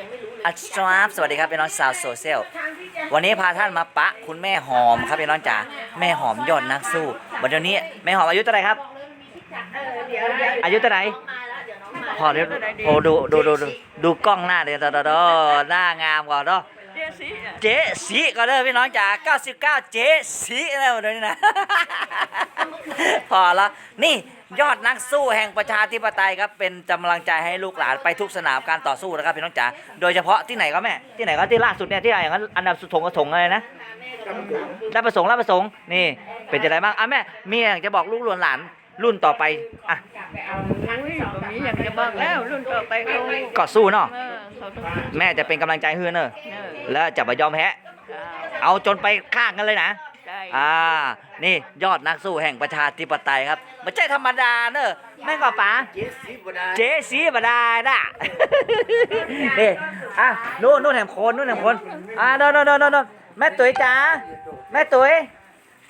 ยังไม่รู้เลยอัสลามสวัสดีครับพี่น้องชาวโซเชียลวันนี้พาท่านมาปะคุณแม่หอมครับพี่น้องจ๋าแม่หอมยอดนักสู้วันเดี๋ยวนี้แม่หอมอายุเท่าไหร่ครับเออเดี๋ยวเดี๋ยวอายุเท่าไหร่น้องมาแล้วเดี๋ยวน้องมาพอเดี๋ยวโอ้ดูดูดูดูดูกล้องหน้าเดี๋ยวดอดอหน้างามก่อนเนาะเจ๊สิอะเจ๊สีก็เด้อพี่น้องจ๋า99 เจ๊สีแล้วเดี๋ยวนี้นะพอแล้วนี่ ยอดนักสู้แห่งประชาธิปไตยครับเป็นกำลังใจให้ลูกหลานไปทุกสนามการต่อสู้นะครับพี่น้องจ๋าโดยเฉพาะที่ไหนก็แม่ที่ไหนก็ที่ล่าสุดเนี่ยที่อย่างนั้นอันดับสุดถงกระถงอะไรนะรับประสงค์รับประสงค์นี่เป็นจะไรบ้างอะแม่มีอยากจะบอกลูกหลานหลานรุ่นต่อไปอะอุ้ยผมนี้อยากจะบอกแล้วรุ่นต่อไปเขาก็สู้เนาะเออเขาต้องแม่จะเป็นกำลังใจให้เนอะเออแล้วจะไม่ยอมแพ้จ้าเอาจนไปข้างกันเลยนะ ได้อ่า นี่ยอดนักสู้แห่งประชาธิปไตยครับไม่ใช่ธรรมดาเนอะแม่งก็ป๋าเจสีบดาน่ะนี่อะนู่นนู่นแหมโคนนู่นแหมโคนอะโน่นโน่นโน่นโน่นแม่ตุ๋ยจ๋าแม่ตุ๋ย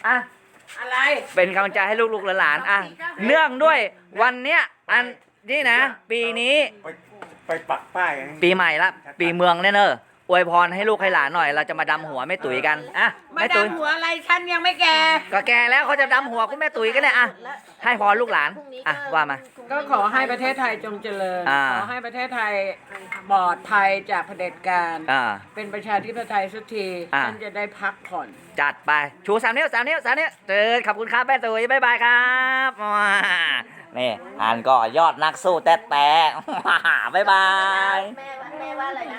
อะอะไรเป็นกำลังใจให้ลูกๆหลานๆอะเนื่องด้วยวันเนี้ยอันนี่นะ ปีนี้ไปไปปักป้ายปีใหม่ละ ปีเมืองเนี่ยเนอะ อวยพรให้ลูกให้หลานหน่อย เราจะมาดำหัวแม่ตุ๋ยกันอะมาแม่ตุ๋ยดำหัวอะไรฉันยังไม่แก่ ก็แก่แล้วเขาจะดำหัวคุณแม่ตุ๋ยกันเนี่ยอะให้พรลูกหลานอะว่ามา ก็ขอให้ประเทศไทยจงเจริญ อ่า ขอให้ประเทศไทยปลอดภัยจากเผด็จการ อ่า เป็นประชาธิปไตยสักทีอ่า ฉันจะได้พักผ่อน จัดไปชูสามนิ้วสามนิ้วสามนิ้วเจอขอบคุณครับแม่ตุ๋ยบ๊ายบายครับว้านี่อ่านก็ยอดนักสู้แต๊ะแต๊ะบ๊ายบาย แม่ว่าแม่ว่าอะไรนะ